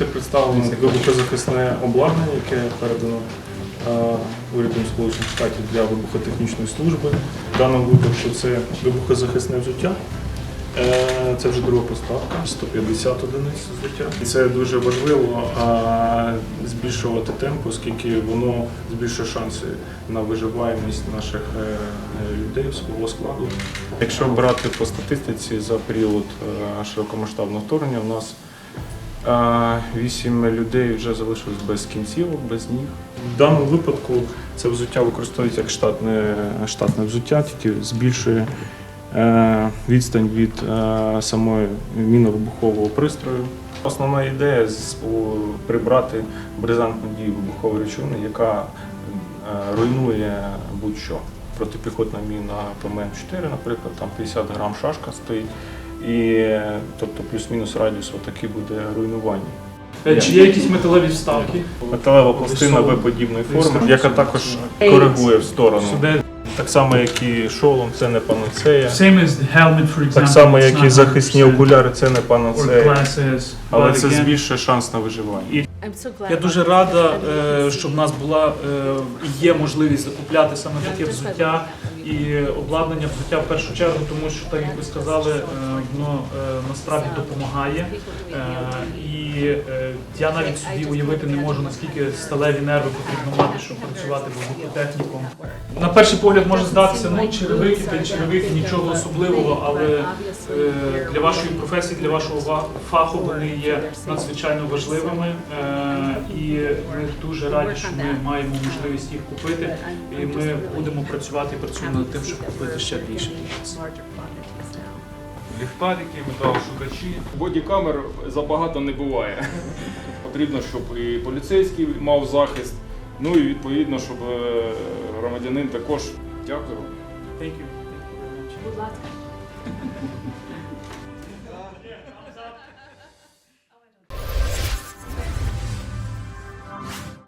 бачите, представлено вибухозахисне обладнання, яке передано е, урядом Сполучених Штатів для вибухотехнічної служби. В даному випадку це вибухозахисне взуття. Е, Це вже друга поставка, 150 одиниць взуття. І це дуже важливо збільшувати темп, оскільки воно збільшує шанси на виживаємість наших е, людей свого складу. Якщо брати по статистиці за період широкомасштабного вторгнення, у нас вісім людей вже залишилось без кінцівок, без ніг. В даному випадку це взуття використовується як штатне, штатне взуття, тільки збільшує е, відстань від е, самої міновибухового пристрою. Основна ідея прибрати бризантну дію вибухової речовини, яка е, руйнує будь-що. Протипіхотна міна ПМ-4, наприклад, там 50 грам шашка стоїть, і тобто плюс-мінус радіус отакий буде руйнування. Е, Чи є якісь металеві вставки? Металева пластина В-подібної форми, яка також коригує в сторону. Так само, як і шолом, це не панацея. same as helmet, for example. Так само, як і захисні окуляри, це не панацея. glasses, Але це збільшує шанс на виживання. So Я дуже рада, е, щоб в нас була е, є можливість закупляти саме таке взуття і обладнання взуття в першу чергу, тому що, так як ви сказали, е, воно е, насправді допомагає. Е, І я навіть собі уявити не можу, наскільки сталеві нерви потрібно мати, щоб працювати вибухотехніком. На перший погляд може здатися, ну черевики та черевики, нічого особливого, але для вашої професії, для вашого фаху вони є надзвичайно важливими. І ми дуже раді, що ми маємо можливість їх купити. І ми будемо працювати і працюємо над тим, щоб купити ще більше ліхтарики, металошукачі. Бодікамер забагато не буває. Потрібно, щоб і поліцейський мав захист, ну і відповідно, щоб е, громадянин також. Дякую. Будь ласка.